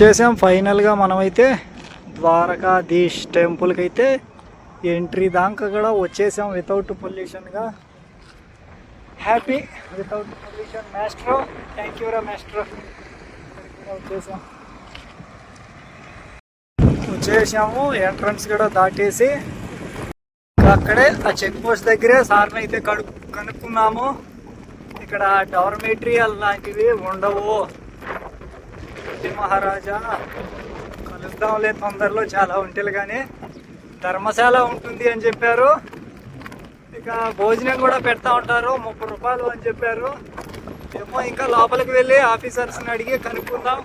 చేసాం. ఫైనల్గా మనమైతే ద్వారకాధీష్ టెంపుల్కి అయితే ఎంట్రీ దాకా కూడా వచ్చేసాం without పొల్యూషన్గా happy without pollution master thank you రా మాస్టర్ వచ్చేసాం. వచ్చేసాము. ఎంట్రన్స్ కూడా దాటేసి అక్కడే ఆ చెక్ పోస్ట్ దగ్గరే సార్ని అయితే కడు కనుక్కున్నాము. ఇక్కడ డోర్మేటరీ అలాంటివి ఉండవు. రెడ్డి మహారాజా. కలుద్దాంలే తొందరలో చాలా ఉంటాయి కానీ ధర్మశాల ఉంటుంది అని చెప్పారు. ఇక భోజనం కూడా పెడతా ఉంటారు ముప్పై రూపాయలు అని చెప్పారు. ఏమో ఇంకా లోపలికి వెళ్ళి ఆఫీసర్స్ని అడిగి కనుక్కుందాం.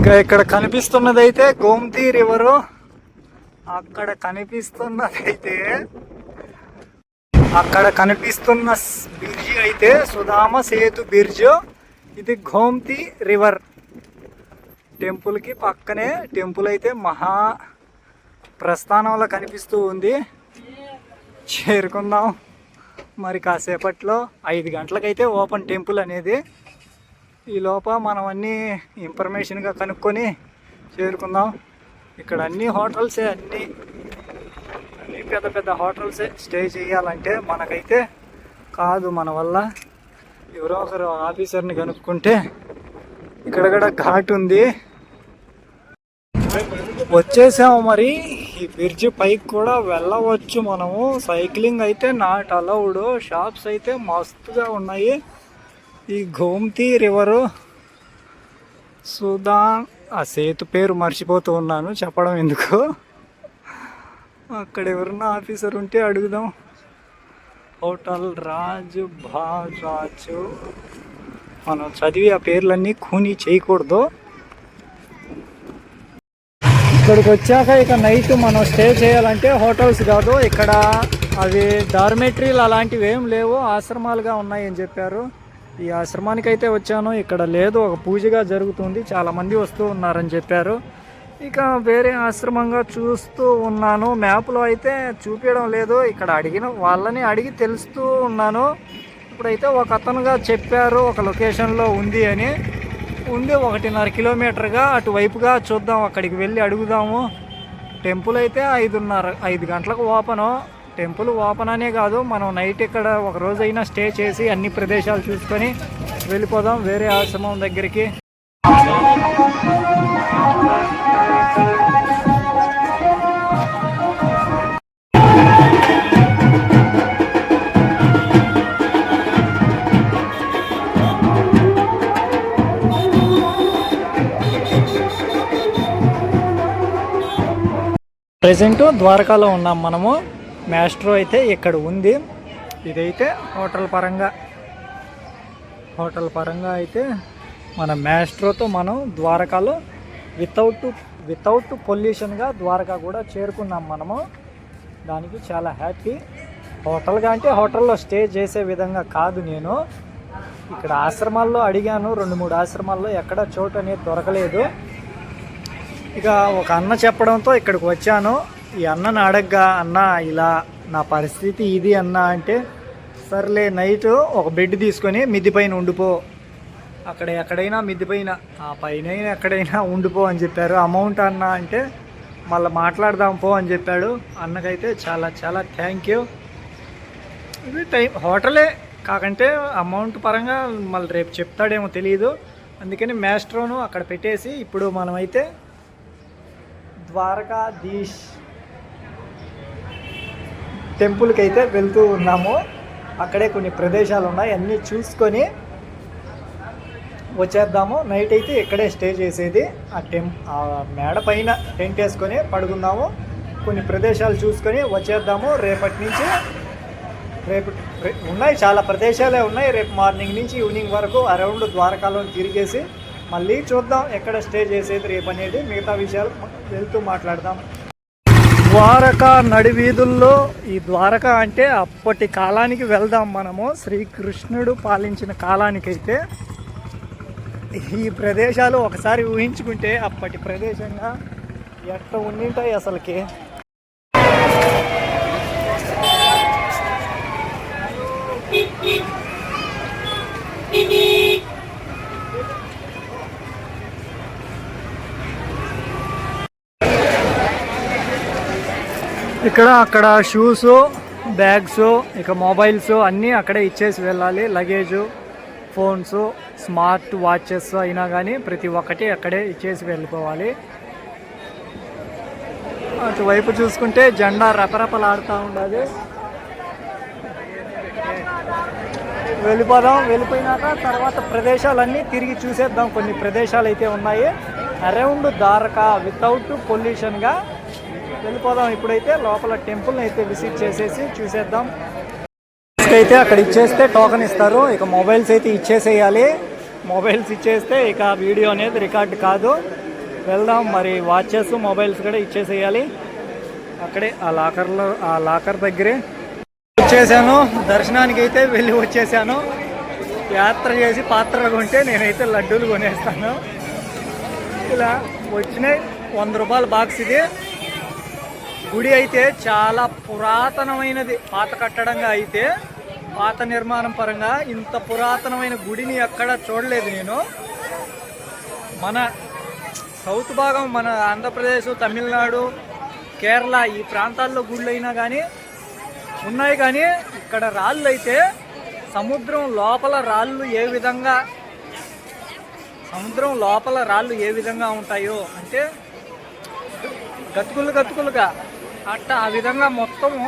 ఇంకా ఇక్కడ కనిపిస్తున్నది అయితే గోమతి రివరు. అక్కడ కనిపిస్తున్నదైతే అక్కడ కనిపిస్తున్న స్- అయితే సుధామ సేతు బ్రిడ్జ్. ఇది గోమతి రివర్. టెంపుల్కి పక్కనే టెంపుల్ అయితే మహా ప్రస్థానంలో కనిపిస్తూ ఉంది. చేరుకుందాం. మరి కాసేపట్లో ఐదు గంటలకైతే ఓపెన్ టెంపుల్ అనేది. ఈ లోప మనం అన్నీ ఇన్ఫర్మేషన్గా కనుక్కొని చేరుకుందాం. ఇక్కడ అన్ని హోటల్సే అన్నీ అన్ని పెద్ద పెద్ద హోటల్సే స్టే చేయాలంటే మనకైతే కాదు మన వల్ల. ఎవరో ఒకరు ఆఫీసర్ని కనుక్కుంటే ఇక్కడ కూడా ఘాట్ ఉంది. వచ్చేసాము మరి. ఈ బ్రిడ్జ్ పైకి కూడా వెళ్ళవచ్చు మనము. సైక్లింగ్ అయితే నాట్ అలౌడ్ షాప్స్ అయితే మస్తుగా ఉన్నాయి. ఈ గోమతి రివరు సుదాన్ ఆ సేతు పేరు మర్చిపోతూ ఉన్నాను. చెప్పడం ఎందుకు? అక్కడ ఎవరన్నా ఆఫీసర్ ఉంటే అడుగుదాం. హోటల్ రాజు రాజు మనం చదివి ఆ పేర్లన్నీ కూని చేయకూడదు. ఇక్కడికి వచ్చాక ఇక నైట్ మనం స్టే చేయాలంటే హోటల్స్ కాదు ఇక్కడ అవి డార్మెటరీలు అలాంటివి ఏం లేవు ఆశ్రమాలుగా ఉన్నాయని చెప్పారు. ఈ ఆశ్రమానికి అయితే వచ్చాను ఇక్కడ లేదు ఒక పూజగా జరుగుతుంది చాలామంది వస్తూ ఉన్నారని చెప్పారు. ఇక వేరే ఆశ్రమంగా చూస్తూ ఉన్నాను. మ్యాప్లో అయితే చూపించడం లేదు. ఇక్కడ అడిగిన వాళ్ళని అడిగి తెలుస్తూ ఉన్నాను. ఇప్పుడైతే ఒక అతనుగా చెప్పారు. ఒక లొకేషన్లో ఉంది అని. ఉంది ఒకటిన్నర కిలోమీటర్గా. అటువైపుగా చూద్దాం. అక్కడికి వెళ్ళి అడుగుదాము. టెంపుల్ అయితే ఐదున్నర ఐదు గంటలకు ఓపెను. టెంపుల్ ఓపెన్ అనే కాదు. మనం నైట్ ఇక్కడ ఒక రోజైనా స్టే చేసి అన్ని ప్రదేశాలు చూసుకొని వెళ్ళిపోదాం వేరే ఆశ్రమం దగ్గరికి. ప్రజెంట్ ద్వారకాలో ఉన్నాం మనము. మ్యాస్ట్రో అయితే ఇక్కడ ఉంది. ఇదైతే హోటల్ పరంగా. హోటల్ పరంగా అయితే మన మ్యాస్ట్రోతో మనం ద్వారకాలో వితౌట్ వితౌట్ పొల్యూషన్గా ద్వారకా కూడా చేరుకున్నాం మనము. దానికి చాలా హ్యాపీ హోటల్గా అంటే హోటల్లో స్టే చేసే విధంగా కాదు నేను. ఇక్కడ ఆశ్రమాల్లో అడిగాను. రెండు మూడు ఆశ్రమాల్లో ఎక్కడ చోటు అనేది దొరకలేదు. ఇక ఒక అన్న చెప్పడంతో ఇక్కడికి వచ్చాను. ఈ అన్నను అడగ్గా అన్న ఇలా నా పరిస్థితి ఇది అన్న అంటే సర్లే నైట్ ఒక బెడ్ తీసుకొని మిద్ది పైన ఉండిపో. అక్కడ ఎక్కడైనా మిద్ది పైన ఆ పైన ఎక్కడైనా ఉండిపో అని చెప్పారు. అమౌంట్ అన్న అంటే మళ్ళీ మాట్లాడదాం పో అని చెప్పాడు. అన్నకైతే చాలా చాలా థ్యాంక్ యూ. ఇది టైం హోటలే కాకంటే అమౌంట్ పరంగా మళ్ళీ రేపు చెప్తాడేమో తెలియదు అందుకని మ్యాస్ట్రోను అక్కడ పెట్టేసి ఇప్పుడు మనమైతే ద్వారకాధీష్ టెంపుల్కి అయితే వెళ్తూ ఉన్నాము. అక్కడే కొన్ని ప్రదేశాలు ఉన్నాయి అన్నీ చూసుకొని వచ్చేద్దాము. నైట్ అయితే ఇక్కడే స్టే చేసేది. ఆ టెం ఆ మేడ పైన టెంట్ వేసుకొని పడుకుందాము. కొన్ని ప్రదేశాలు చూసుకొని వచ్చేద్దాము. రేపటి నుంచి రేపు ఉన్నాయి. చాలా ప్రదేశాలే ఉన్నాయి. రేపు మార్నింగ్ నుంచి ఈవినింగ్ వరకు అరౌండ్ ద్వారకాలో తిరిగేసి మళ్ళీ చూద్దాం ఎక్కడ స్టే చేసేది రేపు అనేది మిగతా విషయాలు వెళ్తూ మాట్లాడదాం. ద్వారకా నడివీధుల్లో ఈ ద్వారక అంటే అప్పటి కాలానికి వెళ్దాం మనము. శ్రీకృష్ణుడు పాలించిన కాలానికైతే ఈ ప్రదేశాలు ఒకసారి ఊహించుకుంటే అప్పటి ప్రదేశంగా ఎట్ట ఉండింటాయి అసలుకి? ఇక్కడ అక్కడ షూస్ బ్యాగ్స్ ఇక మొబైల్స్ అన్నీ అక్కడే ఇచ్చేసి వెళ్ళాలి. లగేజ్ ఫోన్స్ స్మార్ట్ వాచెస్ అయినా కానీ ప్రతి ఒక్కటి అక్కడే ఇచ్చేసి వెళ్ళిపోవాలి. అటువైపు చూసుకుంటే జెండా రపరపలాడుతూ ఉండాలి వెళ్ళిపోదాం. వెళ్ళిపోయినాక తర్వాత ప్రదేశాలన్నీ తిరిగి చూసేద్దాం. కొన్ని ప్రదేశాలు అయితే ఉన్నాయి. అరౌండ్ ద్వారకా వితౌట్ పొల్యూషన్గా వెళ్ళిపోదాం ఇప్పుడైతే. లోపల టెంపుల్ని అయితే విజిట్ చేసేసి చూసేద్దాం. అయితే అక్కడ ఇచ్చేస్తే టోకెన్ ఇస్తారు. ఇక మొబైల్స్ అయితే ఇచ్చేసేయాలి. మొబైల్స్ ఇచ్చేస్తే ఇక వీడియో అనేది రికార్డ్ కాదు. వెళ్దాం. మరి వాచెస్ మొబైల్స్ కూడా ఇచ్చేసేయాలి. అక్కడే ఆ లాకర్లో ఆ లాకర్ దగ్గరే. వచ్చేసాను. దర్శనానికి అయితే వెళ్ళి వచ్చేసాను. యాత్ర చేసి పాత్రలు కొంటే నేనైతే లడ్డూలు కొనేస్తాను. ఇలా వచ్చినాయి. వంద రూపాయల బాక్స్ ఇది. గుడి అయితే చాలా పురాతనమైనది. పాత కట్టడంగా అయితే పాత నిర్మాణం పరంగా ఇంత పురాతనమైన గుడిని ఎక్కడ చూడలేదు నేను. మన సౌత్ భాగం మన ఆంధ్రప్రదేశ్ తమిళనాడు కేరళ ఈ ప్రాంతాల్లో గుళ్ళు అయినా కానీ ఉన్నాయి కానీ ఇక్కడ రాళ్ళు అయితే సముద్రం లోపల రాళ్ళు ఏ విధంగా సముద్రం లోపల రాళ్ళు ఏ విధంగా ఉంటాయో అంటే గతుకులు గతుకులుగా అట్ట ఆ విధంగా మొత్తము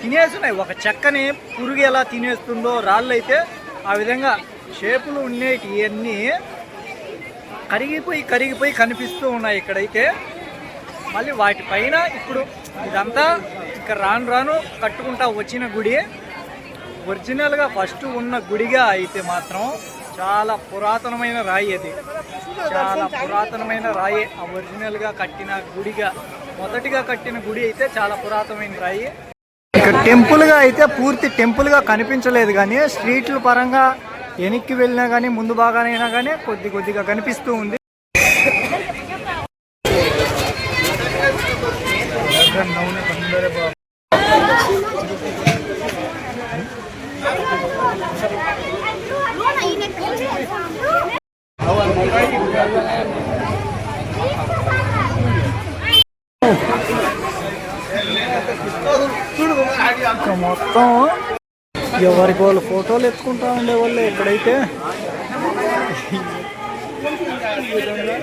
తినేస్తున్నాయి ఒక చెక్కని పురుగు ఎలా తినేస్తుందో రాళ్ళు అయితే ఆ విధంగా షేపులు ఉండేటి ఇవన్నీ కరిగిపోయి కరిగిపోయి కనిపిస్తూ ఉన్నాయి ఇక్కడైతే. మళ్ళీ వాటిపైన ఇప్పుడు ఇదంతా ఇక్కడ రాను రాను కట్టుకుంటా వచ్చిన గుడి. ఒరిజినల్గా ఫస్ట్ ఉన్న గుడిగా అయితే మాత్రం చాలా పురాతనమైన రాయి అది. చాలా పురాతనమైన రాయి. ఆ ఒరిజినల్గా కట్టిన గుడిగా. మొదటిగా కట్టిన గుడి అయితే చాలా పురాతనమైన రాయి. ఇక్కడ టెంపుల్గా అయితే పూర్తి టెంపుల్గా కనిపించలేదు కానీ స్ట్రీట్ల పరంగా వెనక్కి వెళ్ళినా కానీ ముందు బాగానైనా కానీ కొద్ది కొద్దిగా కనిపిస్తూ ఉంది ఇంకా మొత్తం ఎవరికి వాళ్ళు ఫోటోలు ఎత్తుకుంటా ఉండేవాళ్ళు ఇక్కడైతే అలా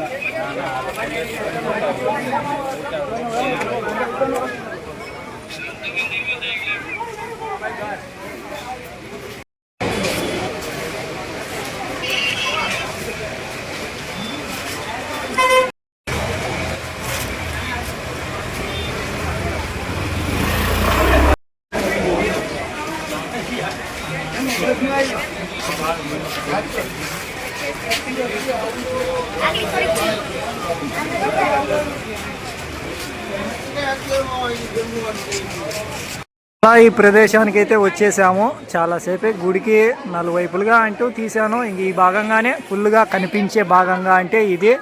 ఈ ప్రదేశానికి అయితే వచ్చేసాము. చాలాసేపే గుడికి నలువైపులుగా అంటూ తీసాను ఇంక ఈ భాగంగానే ఫుల్గా కనిపించే భాగంగా అంటే ఇది.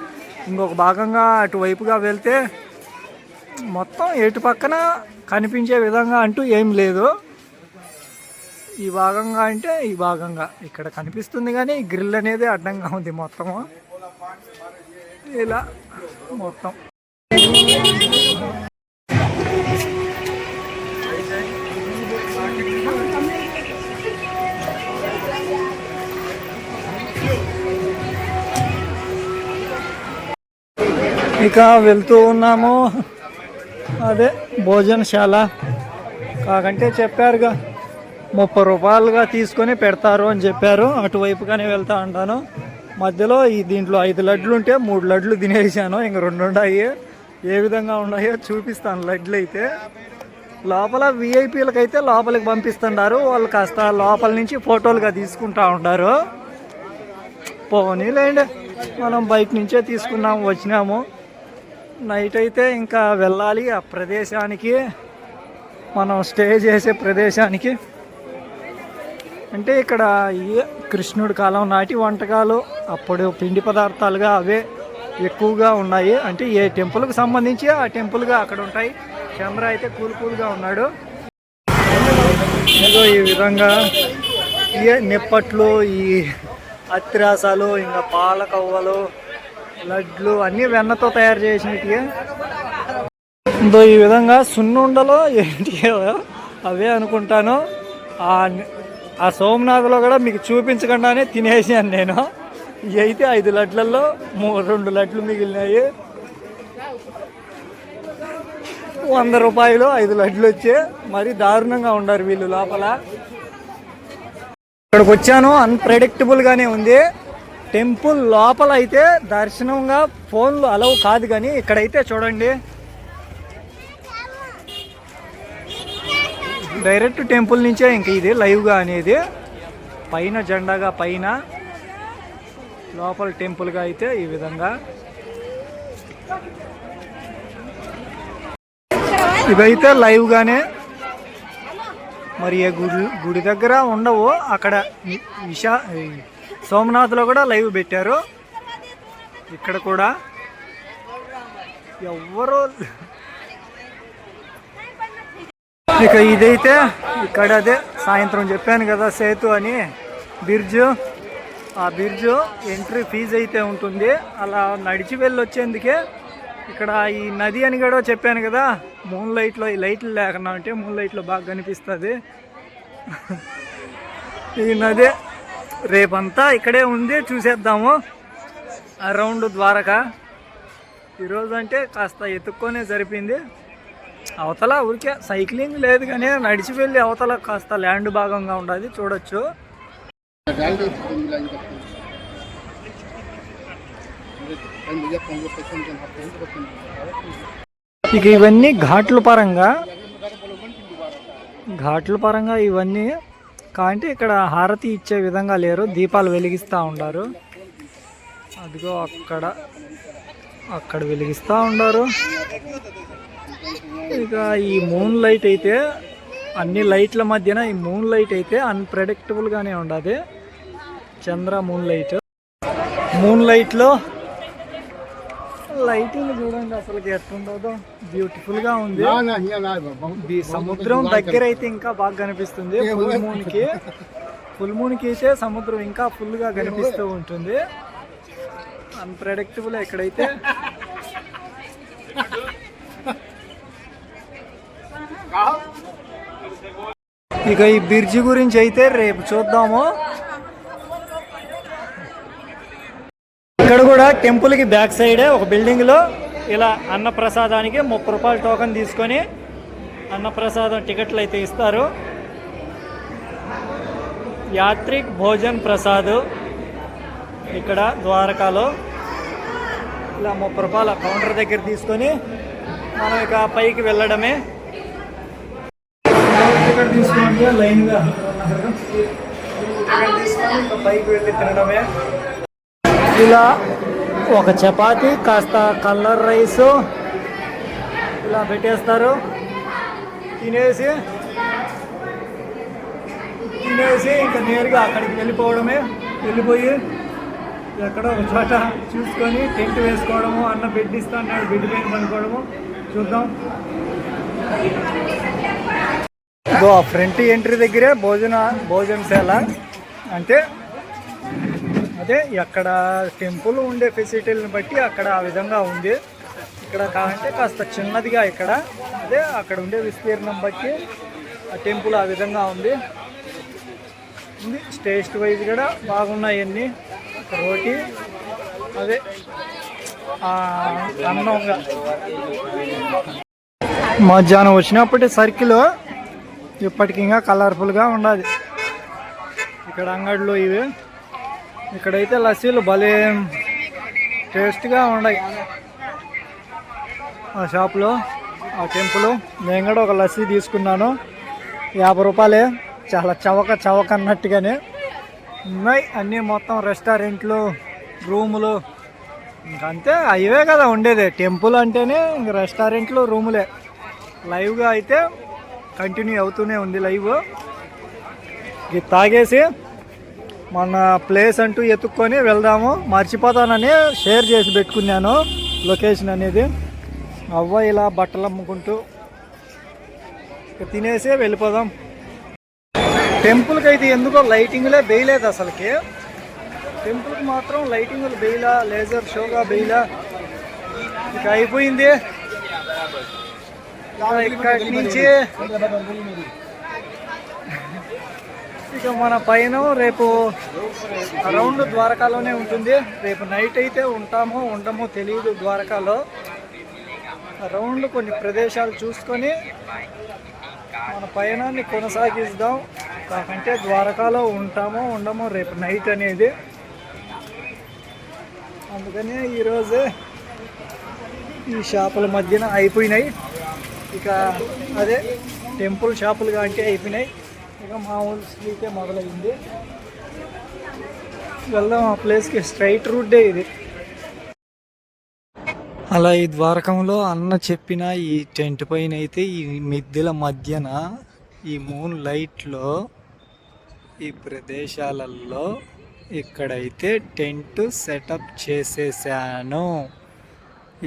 ఇంకొక భాగంగా అటువైపుగా వెళ్తే మొత్తం ఎటు పక్కన కనిపించే విధంగా అంటూ ఏం లేదు. ఈ భాగంగా అంటే ఈ భాగంగా. ఇక్కడ కనిపిస్తుంది కానీ గ్రిల్ అనేది అడ్డంగా ఉంది మొత్తము. ఇలా మొత్తం. ఇక వెళ్తూ ఉన్నాము. అదే భోజనశాల. కాకంటే చెప్పారుగా. ముప్పై రూపాయలుగా తీసుకొని పెడతారు అని చెప్పారు. అటువైపుగానే వెళ్తా ఉంటాను మధ్యలో ఈ దీంట్లో ఐదు లడ్లు ఉంటే మూడు లడ్లు తినేసాను. ఇంక రెండు ఉన్నాయి ఏ విధంగా ఉన్నాయో చూపిస్తాను లడ్లు అయితే. లోపల విఐపీలకు అయితే లోపలికి పంపిస్తున్నారు వాళ్ళు కాస్త లోపల నుంచి ఫోటోలుగా తీసుకుంటా ఉంటారు పోనీలేండి. మనం బైక్ నుంచే తీసుకున్నాము వచ్చినాము. నైట్ అయితే ఇంకా వెళ్ళాలి ఆ ప్రదేశానికి. మనం స్టే చేసే ప్రదేశానికి. అంటే ఇక్కడ కృష్ణుడి కాలం నాటి వంటకాలు అప్పుడు పిండి పదార్థాలుగా అవే ఎక్కువగా ఉన్నాయి. అంటే ఏ టెంపుల్కి సంబంధించి ఆ టెంపుల్గా అక్కడ ఉంటాయి. చంద్ర అయితే కూల్ కూల్గా ఉన్నాడు. ఏదో ఈ విధంగా ఏ నిప్పట్లు ఈ అత్తిరాసాలు ఇంకా పాలకవ్వలు లడ్లు అన్నీ వెన్నతో తయారు చేసినట్టుగా ఇందో ఈ విధంగా సున్నుండలో ఏంటి అవే అనుకుంటాను. ఆ ఆ సోమనాథ్లో కూడా మీకు చూపించకుండానే తినేసాను నేను. అయితే ఐదు లడ్లలో మూ రెండు లడ్లు మిగిలినాయి. వంద రూపాయలు ఐదు లడ్లు వచ్చి మరి దారుణంగా ఉండారు వీళ్ళు లోపల. ఇక్కడికి వచ్చాను అన్ప్రెడిక్టబుల్గానే ఉంది. టెంపుల్ లోపల అయితే దర్శనంగా ఫోన్లు అలవ్ కాదు కానీ ఇక్కడైతే చూడండి. డైరెక్ట్ టెంపుల్ నుంచే ఇంక ఇది లైవ్గా అనేది పైన జెండాగా పైన లోపల టెంపుల్గా అయితే ఈ విధంగా. ఇవైతే లైవ్గానే మరి ఏ గుడి గుడి దగ్గర ఉండవు. అక్కడ విశా సోమనాథ్లో కూడా లైవ్ పెట్టారు. ఇక్కడ కూడా ఎవ్వరు ఇక ఇదైతే ఇక్కడ అదే సాయంత్రం చెప్పాను కదా సేతు అని. బిర్జు ఆ బిర్జు ఎంట్రీ ఫీజు అయితే ఉంటుంది. అలా నడిచి వెళ్ళి వచ్చేందుకే ఇక్కడ ఈ నది అని కూడా చెప్పాను కదా మూన్ లైట్లో ఈ లైట్లు లేకుండా అంటే మూన్ లైట్లో బాగా కనిపిస్తుంది. ఈ నది రేపంతా ఇక్కడే ఉంది చూసేద్దాము. అరౌండ్ ద్వారకా. ఈరోజు అంటే కాస్త ఎత్తుక్కొనే జరిపింది. అవతల ఊరికే సైక్లింగ్ లేదు కానీ నడిచి వెళ్ళి అవతల కాస్త ల్యాండ్ భాగంగా ఉండదు చూడొచ్చు. ఇక ఇవన్నీ ఘాట్ల పరంగా ఘాట్ల పరంగా ఇవన్నీ కాబట్టి ఇక్కడ హారతి ఇచ్చే విధంగా లేరు దీపాలు వెలిగిస్తూ ఉండారు. అదిగో అక్కడ అక్కడ వెలిగిస్తూ ఉండారు. ఇక ఈ మూన్ లైట్ అయితే అన్ని లైట్ల మధ్యన ఈ మూన్ లైట్ అయితే అన్ప్రెడిక్టబుల్గానే ఉండదు. చంద్ర మూన్ లైట్ మూన్ లైట్లో లైటింగ్ చూడండి అసలు ఎట్లుండదో. బ్యూటిఫుల్గా ఉంది. సముద్రం దగ్గర అయితే ఇంకా బాగా కనిపిస్తుంది. ఫుల్ మూన్కి ఫుల్ మూన్కి అయితే సముద్రం ఇంకా ఫుల్గా కనిపిస్తూ ఉంటుంది. అన్ప్రెడిక్టబుల్ ఎక్కడైతే ఇక ఈ బిర్జి గురించి అయితే రేపు చూద్దాము. ఇక్కడ కూడా టెంపుల్కి బ్యాక్ సైడే ఒక బిల్డింగ్లో ఇలా అన్నప్రసాదానికి ముప్పై రూపాయల టోకెన్ తీసుకొని అన్నప్రసాదం టికెట్లు అయితే ఇస్తారు. యాత్రిక్ భోజన్ ప్రసాద్ ఇక్కడ ద్వారకాలో. ఇలా ముప్పై రూపాయల కౌంటర్ దగ్గర తీసుకొని మనం ఇక పైకి వెళ్ళడమే. టికెట్ తీసుకోండి లైన్గా ఇక్కడ తీసుకొని పైకి వెళ్ళి తినడమే ఇలా ఒక చపాతి కాస్త కలర్ రైస్ ఇలా పెట్టేస్తారు. తినేసి తినేసి ఇంకా నేరుగా అక్కడికి వెళ్ళిపోవడమే. వెళ్ళిపోయి ఎక్కడో ఒక చోట చూసుకొని టెంట్ వేసుకోవడము అన్న బెడ్ ఇస్తా అన్నాడు బెడ్ పైన పనుకోవడము చూద్దాం. ఇదో ఆ ఫ్రంట్ ఎంట్రీ దగ్గరే భోజన భోజనశాల అంటే అదే ఎక్కడ టెంపుల్ ఉండే ఫెసిలిటీలను బట్టి అక్కడ ఆ విధంగా ఉంది. ఇక్కడ కావాలంటే కాస్త చిన్నదిగా ఇక్కడ. అదే అక్కడ ఉండే విస్తీర్ణం బట్టి ఆ టెంపుల్ ఆ విధంగా ఉంది. ఉంది. టేస్ట్ వైజ్ కూడా బాగున్నాయి అన్ని. రోటీ అదే అన్నంగా. మధ్యాహ్నం వచ్చినప్పటి సర్కిల్ ఇప్పటికి ఇంకా కలర్ఫుల్గా ఉండదు. ఇక్కడ అంగడిలో ఇవి. ఇక్కడైతే లస్సీలు భలే టేస్ట్గా ఉన్నాయి ఆ షాప్లో ఆ టెంపుల్. నేను కూడా ఒక లస్సీ తీసుకున్నాను. యాభై రూపాయలే. చాలా చవక చవక అన్నట్టుగానే ఉన్నాయి. అన్నీ మొత్తం రెస్టారెంట్లు రూములు. ఇంకంతే అవే కదా ఉండేది. టెంపుల్ అంటేనే ఇంక రెస్టారెంట్లు రూములే. లైవ్గా అయితే కంటిన్యూ అవుతూనే ఉంది లైవ్. ఇది తాగేసి మన ప్లేస్ అంటూ ఎత్తుక్కొని వెళ్దాము. మర్చిపోతానని షేర్ చేసి పెట్టుకున్నాను లొకేషన్ అనేది. అవ్వ ఇలా బట్టలు అమ్ముకుంటూ తినేసే వెళ్ళిపోదాం. టెంపుల్కి అయితే ఎందుకో లైటింగ్లే వేయలేదు అసలుకి. టెంపుల్కి మాత్రం లైటింగ్లు వేయలా లేజర్ షోగా వేయలా ఇక అయిపోయింది. ఇక్కడి నుంచి ఇక మన పైన రేపు అరౌండ్ ద్వారకాలోనే ఉంటుంది. రేపు నైట్ అయితే ఉంటామో ఉండమో తెలియదు ద్వారకాలో. అరౌండ్ కొన్ని ప్రదేశాలు చూసుకొని మన పయనాన్ని కొనసాగిద్దాం. కాకంటే ద్వారకాలో ఉంటామో ఉండమో రేపు నైట్ అనేది. అందుకని ఈరోజే ఈ షాపుల మధ్యన అయిపోయినాయి. ఇక అదే టెంపుల్ షాపులుగా అంటే అయిపోయినాయి. ఇక మామూలు స్ట్రీటే మొదలైంది వెళ్దాం ఆ ప్లేస్కి. స్ట్రైట్ రూటే ఇది. అలా ఈ ద్వారకంలో అన్న చెప్పిన ఈ టెంట్ పైన అయితే ఈ మిద్దెల మధ్యన ఈ మూన్ లైట్లో ఈ ప్రదేశాలలో ఇక్కడైతే టెంట్ సెటప్ చేసేసాను.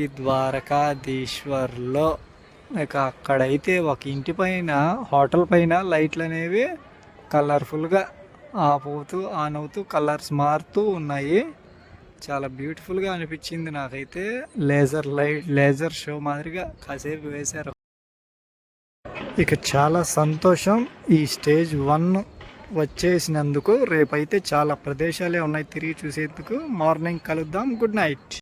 ఈ ద్వారకాధీశ్వర్లో. ఇక అక్కడైతే ఒక ఇంటి పైన హోటల్ పైన లైట్లు అనేవి కలర్ఫుల్గా ఆఫ్ అవుతూ ఆన్ అవుతూ కలర్స్ మారుతూ ఉన్నాయి. చాలా బ్యూటిఫుల్గా అనిపించింది నాకైతే. లేజర్ లైట్ లేజర్ షో మాదిరిగా కాసేపు వేశారు. ఇక చాలా సంతోషం ఈ స్టేజ్ వన్ వచ్చేసినందుకు. రేపైతే చాలా ప్రదేశాలే ఉన్నాయి తిరిగి చూసేందుకు. మార్నింగ్ కలుద్దాం. Good night.